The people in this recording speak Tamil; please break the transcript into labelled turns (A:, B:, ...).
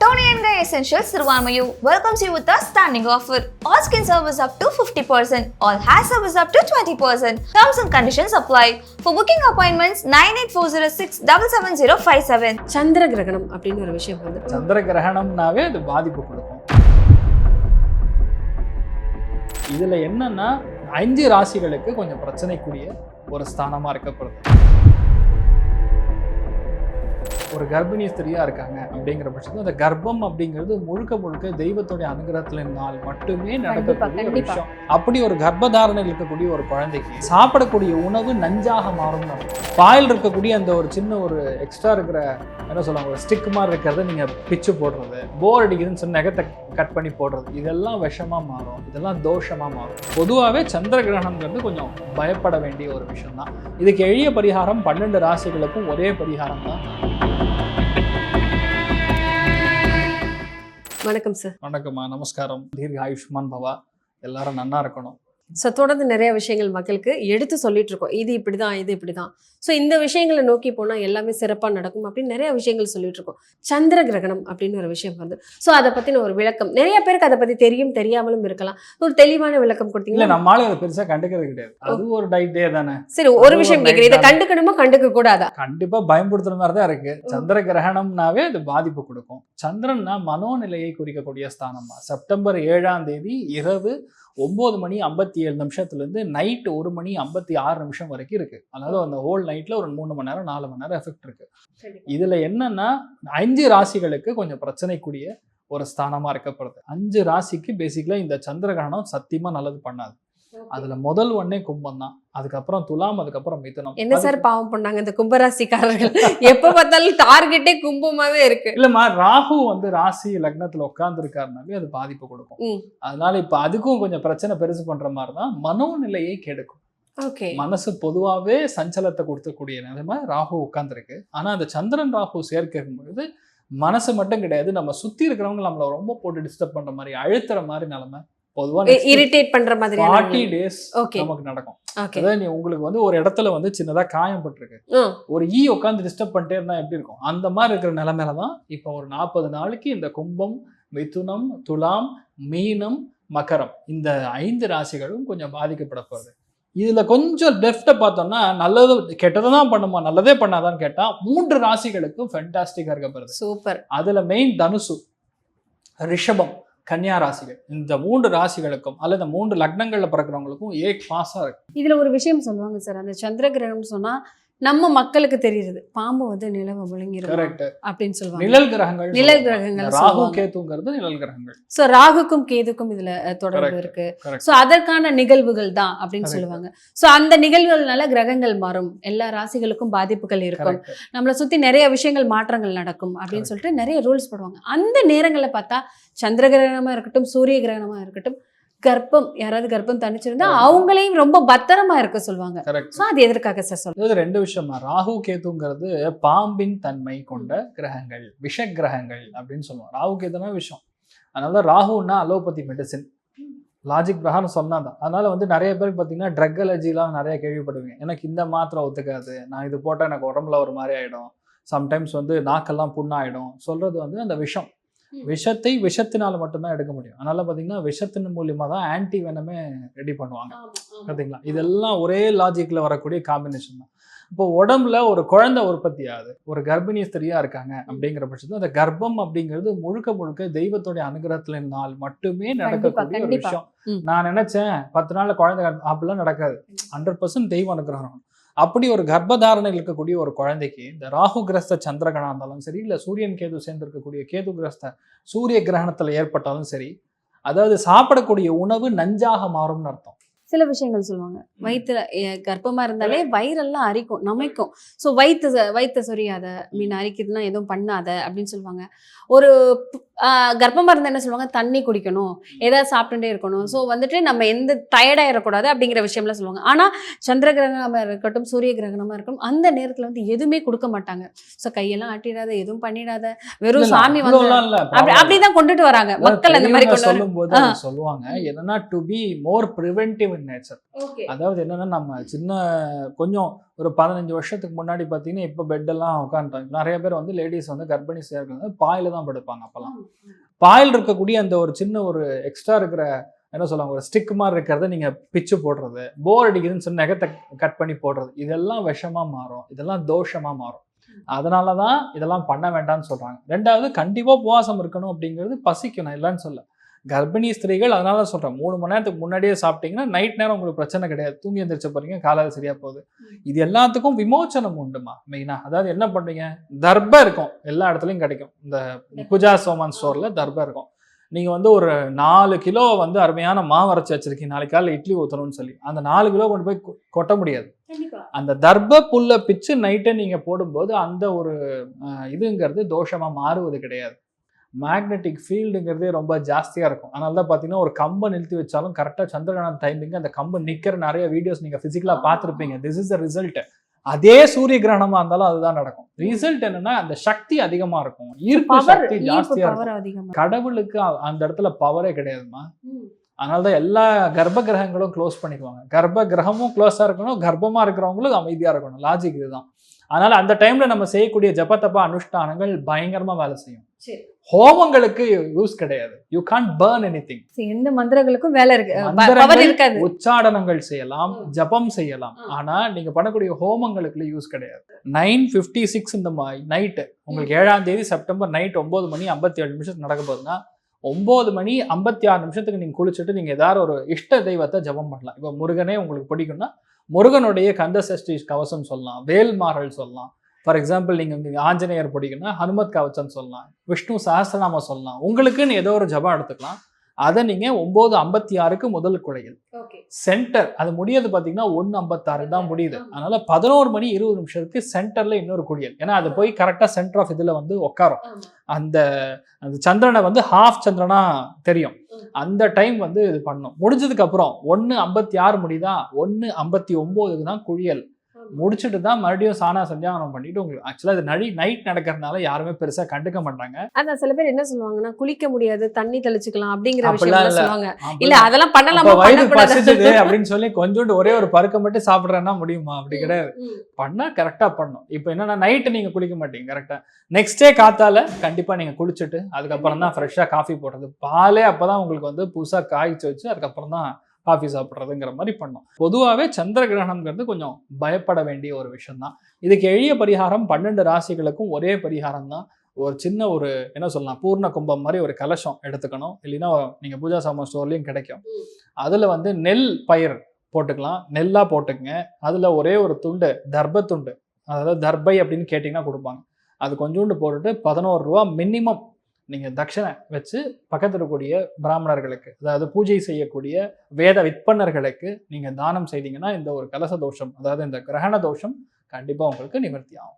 A: Tony and Guy Essentials Sirvamayu welcomes you with a standing offer. All skin service up to 50%, all hair service up to 20%. Terms and conditions apply. For booking appointments, 98406 77057.
B: சந்திர கிரகணம் அப்படின்னு ஒரு விஷயம் வந்து
C: சந்திர கிரகணம்னாவே அது பாதிப்பு கொடுக்கும் இதுல என்னன்னா அஞ்சு ராசிகளுக்கு கொஞ்சம் பிரச்சனைக்குரிய ஒரு ஸ்தானமா இருக்கப்படுது ஒரு கர்ப்பிணி ஸ்திரியா இருக்காங்க அப்படிங்கிற பட்சத்தில் அந்த கர்ப்பம் அப்படிங்கிறது முழுக்க முழுக்க தெய்வத்துடைய அனுகிரகத்தினால் மட்டுமே நடக்கக்கூடிய. விஷயம். அப்படி ஒரு கர்ப்பதாரணையில் இருக்கக்கூடிய ஒரு குழந்தைக்கு சாப்பிடக்கூடிய உணவு நஞ்சாக மாறும். பாயில் இருக்கக்கூடிய அந்த ஒரு சின்ன ஒரு எக்ஸ்ட்ரா இருக்கிற என்ன சொல்லுவாங்க ஒரு ஸ்டிக் மாதிரி இருக்கிறத நீங்க பிச்சு போடுறது போர் அடிக்குதுன்னு சொன்ன நகத்தை கட் பண்ணி போடுறது இதெல்லாம் விஷமா மாறும். இதெல்லாம் தோஷமா மாறும். பொதுவாகவே சந்திர கிரகணம்ங்கிறது கொஞ்சம் பயப்பட வேண்டிய ஒரு விஷயம் தான் இதுக்கு எளிய பரிகாரம் பன்னெண்டு ராசிகளுக்கும் ஒரே பரிகாரம் தான்
B: வணக்கம் சார்
C: வணக்கம்மா. நமஸ்காரம். தீர்க்க ஆயுஷ்மான் பவா. எல்லாரும் நன்னா இருக்கணும்.
B: ஸோ தொடர்ந்து நிறைய விஷயங்கள் மக்களுக்கு எடுத்து சொல்லிட்டு இருக்கோம். இது இப்படிதான் இது இப்படிதான். ஸோ இந்த விஷயங்களை நோக்கி போனால் எல்லாமே சிறப்பாக நடக்கும் அப்படின்னு நிறைய விஷயங்கள் சொல்லிட்டு இருக்கோம். சந்திர கிரகணம் அப்படின்னு ஒரு விஷயம் வந்து ஸோ அதை பற்றின ஒரு விளக்கம். நிறைய பேருக்கு அதை பற்றி தெரியும் தெரியாமலும் இருக்கலாம். ஒரு தெளிவான விளக்கம்
C: இல்ல
B: கொடுத்தீங்களா
C: நம்மளால அதை பெருசா கண்டுக்கிறது கிடையாது. அது ஒரு டைட் டே தானே.
B: சரி ஒரு விஷயம் கேட்குறேன் இதை கண்டுக்கணுமா கண்டுக்க கூடாதா?
C: கண்டிப்பா பயன்படுத்துற மாதிரி தான் இருக்கு. சந்திர கிரகணம்னாவே அது பாதிப்பு கொடுக்கும். சந்திரன்னா மனோநிலையை குறிக்கக்கூடிய ஸ்தானமா. செப்டம்பர் ஏழாம் தேதி இரவு ஒன்பது மணி ஐம்பத்தி ஏழு நிமிஷத்துல இருந்து நைட் ஒரு மணி ஐம்பத்தி ஆறு நிமிஷம் வரைக்கும் இருக்கு. அதாவது அந்த ஹோல் நைட்ல ஒரு மூணு மணி நேரம் நாலு மணி நேரம் எஃபெக்ட் இருக்கு. இதுல என்னன்னா அஞ்சு ராசிகளுக்கு கொஞ்சம் பிரச்சனைக்குரிய ஒரு ஸ்தானமா இருக்கப்படுது. அஞ்சு ராசிக்கு பேசிக்கலா இந்த சந்திர கிரகணம் சத்தியமா நல்லது பண்ணாது. அதுல முதல் ஒன்னே கும்பம் தான். அதுக்கப்புறம் துலாம் அதுக்கப்புறம் மிதுனம்.
B: என்ன சார் பாவம் பண்ணாங்க இந்த கும்பராசிக்காரர்கள்? எப்ப பார்த்தாலும் டார்கெட்டே கும்பமாவே இருக்கு.
C: இல்லம்மா ராகு வந்து ராசி லக்னத்துல உட்கார்ந்து இருக்காருனாலே அது பாதிப்பு கொடுக்கும். அதனால இப்ப அதுக்கும் கொஞ்சம் பிரச்சனை பெருசு பண்ற மாதிரி தான் மனோநிலையை கெடுக்கும். மனசு பொதுவாவே சஞ்சலத்தை கொடுக்கக்கூடிய நிலைமை ராகு உட்கார்ந்துருக்கு. ஆனா அந்த சந்திரன் ராகு சேர்க்கும் பொழுது மனசு மட்டும் கிடையாது. நம்ம சுத்தி இருக்கிறவங்க நம்மள ரொம்ப போட்டு டிஸ்டர்ப் பண்ற மாதிரி அழுத்துற மாதிரி நிலைமை பொதுவா
B: இரிட்டேட் பண்ற
C: ஃபார்ட்டி டேஸ் நமக்கு நடக்கும்.
B: ஓகே.
C: அதாவது நீ உங்களுக்கு வந்து ஒரு இடத்துல வந்து சின்னதா காயம் பட்டிருக்கு. ஒரு ஈ உட்காந்து டிஸ்டர்ப் பண்ணிட்டே இருந்தா எப்படி இருக்கும்? அந்த மாதிரி இருக்கிற நிலைமையில தான் இப்போ ஒரு நாற்பது நாளைக்கு இந்த கும்பம் மிதுனம் துலாம் மீனம் மகரம் இந்த ஐந்து ராசிகளும் கொஞ்சம் பாதிக்கப்பட போகுது. இதுல கொஞ்சம் டெஃப்ட பார்த்தோம்னா நல்லது கெட்டதை தான் பண்ணுமா நல்லதே பண்ணாதான்னு கேட்டா மூன்று ராசிகளுக்கும் ஃபென்டாஸ்டிக்கா இருக்கப்படுது
B: சூப்பர்
C: அதுல மெயின் தனுசு ரிஷபம் கன்னியா ராசிகள். இந்த மூன்று ராசிகளுக்கும் அல்லது மூன்று லக்னங்கள்ல பிறக்கிறவங்களுக்கும் ஏ கிளாஸா இருக்கு.
B: இதுல ஒரு விஷயம் சொல்லுவாங்க சார். அந்த சந்திர கிரகணம் சொன்னா நம்ம மக்களுக்கு தெரியுது பாம்பு வந்து நிலவை
C: கரெக்ட்
B: அப்படின்னு சொல்லுவாங்க
C: நிழல் கிரகங்கள்
B: நிழல். கிரகங்கள்
C: ராகு. கேத்துங்கிறது நிழல் கிரகங்கள்
B: சோ ராகுக்கும் கேதுக்கும் இதுல தொடர்பு. இருக்கு. சோ அதற்கான நிகழ்வுகள் தான் அப்படின்னு. சொல்லுவாங்க சோ அந்த நிகழ்வுகள்னால கிரகங்கள் மாறும் எல்லா ராசிகளுக்கும் பாதிப்புகள் இருக்கும். நம்மளை சுத்தி நிறைய விஷயங்கள் மாற்றங்கள் நடக்கும் அப்படின்னு. சொல்லிட்டு நிறைய ரூல்ஸ் போடுவாங்க அந்த நேரங்கள்ல பார்த்தா சந்திர கிரகணமா இருக்கட்டும் சூரிய கிரகணமா இருக்கட்டும் கர்ப்பம் யாராவது கர்ப்பம் தனிச்சிருந்தா. அவங்களையும் ரொம்ப பத்திரமா இருக்க சொல்லுவாங்க. சோ அது எதற்காக சார் சொல்லுங்க
C: ரெண்டு விஷயமா? ராகு கேத்துங்கிறது பாம்பின் தன்மை கொண்ட கிரகங்கள் விஷ கிரகங்கள் அப்படின்னு சொல்லுவோம். ராகு கேத்துனா விஷம். அதனால ராகுன்னா அலோபதி மெடிசின் லாஜிக் பிரகாரம் சொன்னாதான். அதனால வந்து நிறைய பேருக்கு பார்த்தீங்கன்னா ட்ரக் அலர்ஜிலாம் நிறைய கேள்விப்படுவீங்க. எனக்கு இந்த மாத்திரை ஒத்துக்காது. நான் இது போட்டால் எனக்கு உடம்புல ஒரு மாதிரி ஆயிடும். சம்டைம்ஸ் வந்து நாக்கெல்லாம் புண்ணாயிடும். சொல்றது வந்து அந்த விஷம். விஷத்தை விஷத்தினால மட்டும்தான் எடுக்க முடியும். அதனால பார்த்தீங்கன்னா விஷத்தின் மூலியமா தான் ஆன்டி வெனமே ரெடி பண்ணுவாங்க. பார்த்தீங்களா இதெல்லாம் ஒரே லாஜிக்ல வரக்கூடிய காம்பினேஷன் தான். இப்போ உடம்புல ஒரு குழந்தை உற்பத்தி ஆகுது ஒரு கர்ப்பிணி ஸ்திரியா இருக்காங்க அப்படிங்கிற பட்சத்தில் அந்த கர்ப்பம் அப்படிங்கிறது முழுக்க முழுக்க தெய்வத்துடைய அனுகிரகத்தினால் மட்டுமே நடக்கக்கூடிய ஒரு. விஷயம். நான் நினைச்சேன் பத்து நாள்ல குழந்தை அப்படிலாம் நடக்காது. ஹண்ட்ரட் பர்சன்ட் தெய்வ அனுகிரகம். அப்படி ஒரு கர்ப்பதாரணையில் இருக்கக்கூடிய ஒரு குழந்தைக்கு இந்த ராகு கிரஸ்த சந்திரகணம் இருந்தாலும் சரி இல்ல சூரியன் கேது சேர்ந்து இருக்கக்கூடிய கேது கிரஸ்த சூரிய கிரகணத்துல ஏற்பட்டாலும் சரி அதாவது சாப்பிடக்கூடிய உணவு நஞ்சாக மாறும்னு அர்த்தம்.
B: சில விஷயங்கள் சொல்லுவாங்க. வயிற்றுல அஹ், கர்ப்பமா இருந்தாலே வயிறெல்லாம் அரிக்கும் நமைக்கும். ஸோ வயிற்று வயிற்று சொரியாத மீன் அரிக்கிறதுனா எதுவும் பண்ணாத அப்படின்னு சொல்லுவாங்க. ஒரு ஆஹ், கர்ப்பமா இருந்தா என்ன சொல்லுவாங்க? தண்ணி குடிக்கணும். ஏதாவது சாப்பிட்டுட்டே இருக்கணும். ஸோ வந்துட்டு நம்ம எந்த டயர்டாயிடக்கூடாது அப்படிங்கிற விஷயம்லாம் சொல்லுவாங்க. ஆனா சந்திர கிரகணமா இருக்கட்டும் சூரிய கிரகணமா இருக்கட்டும் அந்த நேரத்துல வந்து எதுவுமே கொடுக்க மாட்டாங்க. ஸோ கையெல்லாம் ஆட்டிடாத எதுவும் பண்ணிடாத. வெறும் சாமி வந்து அப்படி அப்படிதான் கொண்டுட்டு வராங்க. மக்கள் அந்த மாதிரி ஆ.
C: அது சொல்லுவாங்க என்னன்னா to be more preventive in nature அதாவது என்னன்னா நம்ம சின்ன கொஞ்சம் ஒரு பதினஞ்சு வருஷத்துக்கு முன்னாடி பார்த்தீங்கன்னா இப்போ பெட்டெல்லாம் உட்காந்துட்டாங்க நிறைய பேர் வந்து லேடிஸ் வந்து கர்ப்பிணிஸாக இருக்கிறது பாயில தான் படுப்பாங்க அப்போல்லாம். பாயில் இருக்கக்கூடிய அந்த ஒரு சின்ன ஒரு எக்ஸ்ட்ரா இருக்கிற என்ன சொல்லுவாங்க ஒரு ஸ்டிக் மாதிரி இருக்கிறத நீங்கள் பிச்சு போடுறது போர் அடிக்குதுன்னு சொன்ன நகத்தை கட் பண்ணி போடுறது இதெல்லாம் விஷமாக மாறும். இதெல்லாம் தோஷமாக மாறும். அதனால தான் இதெல்லாம் பண்ண வேண்டாம்னு சொல்றாங்க. ரெண்டாவது கண்டிப்பாக உபவாசம் இருக்கணும் அப்படிங்கிறது பசிக்கணும் இல்லைன்னு சொல்ல கர்ப்பிணி ஸ்திரீகள் அதனால தான் சொல்றேன். மூணு மணி நேரத்துக்கு முன்னாடியே சாப்பிட்டீங்கன்னா நைட் நேரம் உங்களுக்கு பிரச்சனை கிடையாது. தூங்கி எந்திரிச்ச போறீங்க காலையில் சரியா போகுது. இது எல்லாத்துக்கும் விமோச்சனம் உண்டுமா? மெயினா? அதாவது என்ன பண்றீங்க? தர்ப இருக்கும். எல்லா இடத்துலயும் கிடைக்கும். இந்த பூஜா சோமன் ஸ்டோர்ல தர்ப இருக்கும். நீங்க வந்து ஒரு நாலு கிலோ வந்து அருமையான மாவு அரைச்சி வச்சிருக்கீங்க. நாளைக்கு காலையில் இட்லி ஊற்றணும்னு சொல்லி. அந்த நாலு கிலோ கொண்டு போய் கொட்ட முடியாது. அந்த தர்ப புல்லை பிச்சு நைட்டை நீங்க போடும்போது அந்த ஒரு இதுங்கிறது தோஷமா மாறுவது கிடையாது. மேக்னெட்டிக் ஃபீல்டுங்கிறதே ரொம்ப ஜாஸ்தியா இருக்கும். அதனால தான் பார்த்தீங்கன்னா ஒரு கம்பை நிறுத்தி வச்சாலும் கரெக்டாக சந்திரகிரகணம் டைமிங் அந்த கம்பு நிக்கிற நிறைய வீடியோஸ் நீங்க பிசிக்கலா பார்த்துருப்பீங்க. திஸ் இஸ் த ரிசல்ட் அதே சூரிய கிரகணமா இருந்தாலும் அதுதான் நடக்கும். ரிசல்ட் என்னன்னா அந்த சக்தி அதிகமா இருக்கும். ஈர்ப்பு சக்தி ஜாஸ்தியா இருக்கும். கடவுளுக்கு அந்த இடத்துல பவரே கிடையாதுமா. அதனால தான் எல்லா கர்ப்ப கிரகங்களும் க்ளோஸ் பண்ணிக்குவாங்க. கர்ப்ப கிரகமும் க்ளோஸாக இருக்கணும் கர்ப்பமாக இருக்கிறவங்களும் அமைதியாக இருக்கணும். லாஜிக் இதுதான். அதனால அந்த டைம்ல நம்ம செய்யக்கூடிய ஜபத்தப்பா அனுஷ்டானங்கள் பயங்கரமா வேலை செய்யும். ஹோமங்களுக்கு யூஸ் கிடையாது. You can burn anything
B: எந்த மந்திரங்களுக்கும் வேலை இருக்கு.
C: உச்சாடனங்கள் செய்யலாம். ஜபம் செய்யலாம். ஆனா நீங்க பண்ணக்கூடிய ஹோமங்களுக்கு யூஸ் கிடையாது. நைன் ஃபிஃப்டி சிக்ஸ் இந்த நைட்டு உங்களுக்கு ஏழாம் தேதி செப்டம்பர் நைட் ஒன்பது மணி ஐம்பத்தி ஏழு நிமிஷத்துக்கு நடக்க போகுதுன்னா ஒம்பது மணி ஐம்பத்தி ஆறு நிமிஷத்துக்கு நீங்கள் குளிச்சுட்டு நீங்கள் ஏதாவது ஒரு இஷ்ட தெய்வத்தை ஜபம் பண்ணலாம். இப்போ முருகனே உங்களுக்கு பிடிக்கும்னா முருகனுடைய கந்த சஷ்டி கவசம் சொல்லலாம் வேல்மாறல் சொல்லலாம். ஃபார் எக்ஸாம்பிள் நீங்கள் இங்கே ஆஞ்சநேயர் பிடிக்குன்னா ஹனுமத் கவச்சம் சொல்லலாம் விஷ்ணு சஹஸ்ரநாமம் சொல்லலாம். உங்களுக்குன்னு ஏதோ ஒரு ஜபம் எடுத்துக்கலாம். அதை நீங்க ஒன்பது ஐம்பத்தி ஆறுக்கு முதல் குழையில் சென்டர் அது முடியாது பார்த்தீங்கன்னா ஒன்று ஐம்பத்தாறு தான் முடியுது. அதனால பதினோரு மணி இருபது நிமிஷத்துக்கு சென்டர்ல இன்னொரு குடியல். ஏன்னா அது போய் கரெக்டாக சென்டர் ஆஃப் இதில் வந்து உட்காரும் அந்த அந்த சந்திரனை வந்து ஹாஃப் சந்திரனா தெரியும். அந்த டைம் வந்து இது பண்ணும். முடிஞ்சதுக்கு அப்புறம் ஒன்று ஐம்பத்தி ஆறு முடியுதா? ஒன்று ஐம்பத்தி ஒம்போதுக்கு தான் குழியல். முடிச்சுட்டு தான் மறுபடியும் சானா சந்தியாவனம் பண்ணிட்டு உங்களுக்கு ஆக்சுவலாக இது நடி நைட் நடக்கிறதுனால யாருமே பெருசா கண்டுக்க மாட்டாங்க.
B: அதான் சில பேர் என்ன சொல்லுவாங்கன்னா குளிக்க முடியாது தண்ணி தெளிச்சுக்கலாம் அப்படிங்கிற விஷயம்
C: இல்ல.
B: சொல்லுவாங்க. இல்ல அதெல்லாம் பண்ணலாமா?
C: வயிறு பசிச்சுது அப்படின்னு சொல்லி கொஞ்சோண்டு ஒரே ஒரு பருக்க மட்டும் சாப்பிடுறேன்னா முடியுமா? அப்படி கிடையாது. பண்ணா கரெக்டா பண்ணும். இப்போ என்னன்னா நைட்டு நீங்க குளிக்க மாட்டீங்க கரெக்டா நெக்ஸ்ட் டே காத்தால கண்டிப்பா நீங்க குளிச்சுட்டு அதுக்கப்புறம் தான் ஃப்ரெஷ்ஷா காஃபி போடுறது. பாலே அப்பதான் உங்களுக்கு வந்து புதுசா காய்ச்சி வச்சு அதுக்கப்புறம் தான் காஃபி சாப்பிட்றதுங்கிற மாதிரி பண்ணும். பொதுவாகவே சந்திர கிரகணம்ங்கிறது கொஞ்சம் பயப்பட வேண்டிய ஒரு விஷயம்தான். இதுக்கு எளிய பரிகாரம் பன்னெண்டு ராசிகளுக்கும் ஒரே பரிகாரம் தான் ஒரு சின்ன ஒரு என்ன சொல்லலாம் பூர்ண கும்பம் மாதிரி ஒரு கலசம் எடுத்துக்கணும். இல்லைன்னா நீங்கள் பூஜா சாமான் ஸ்டோர்லேயும் கிடைக்கும். அதில் வந்து நெல் பயிர் போட்டுக்கலாம். நெல்லாக போட்டுக்கங்க. அதில் ஒரே ஒரு துண்டு தர்ப துண்டு அதாவது தர்பை அப்படின்னு கேட்டிங்கன்னா கொடுப்பாங்க. அது கொஞ்சோண்டு போட்டுட்டு பதினோரு ரூபா மினிமம் நீங்கள் தட்சணை வச்சு பக்கத்தில் இருக்கக்கூடிய பிராமணர்களுக்கு அதாவது பூஜை செய்யக்கூடிய வேத விற்பனர்களுக்கு நீங்கள் தானம் செய்தீங்கன்னா இந்த ஒரு கலச தோஷம் அதாவது இந்த கிரகண தோஷம் கண்டிப்பாக உங்களுக்கு நிவர்த்தி ஆகும்